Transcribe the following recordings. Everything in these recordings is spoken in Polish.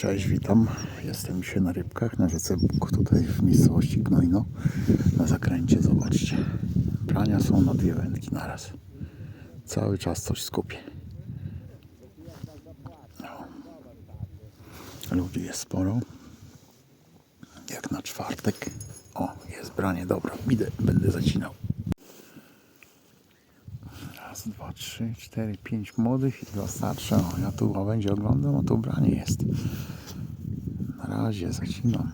Cześć, witam. Jestem dzisiaj na rybkach na rzece Bóg, tutaj w miejscowości Gnojno na zakręcie. Zobaczcie, prania są na dwie wędki naraz. Cały czas coś skupię. No. Ludzi jest sporo. Jak na czwartek. O, jest branie, dobra, idę, będę zacinał. Raz, dwa, trzy, cztery, pięć młodych i dwa starsze. O, ja tu będzie oglądam, a tu branie jest. Na razie zacinam.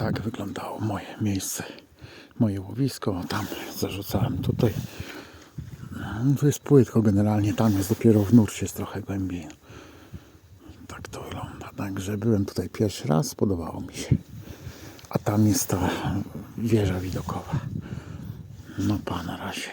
Tak wyglądało moje miejsce, moje łowisko. Tam zarzucałem tutaj. Tu jest płytko generalnie, tam jest dopiero w nurcie jest trochę głębiej. Tak to wygląda. Także byłem tutaj pierwszy raz, podobało mi się. A tam jest ta wieża widokowa. No pa na razie.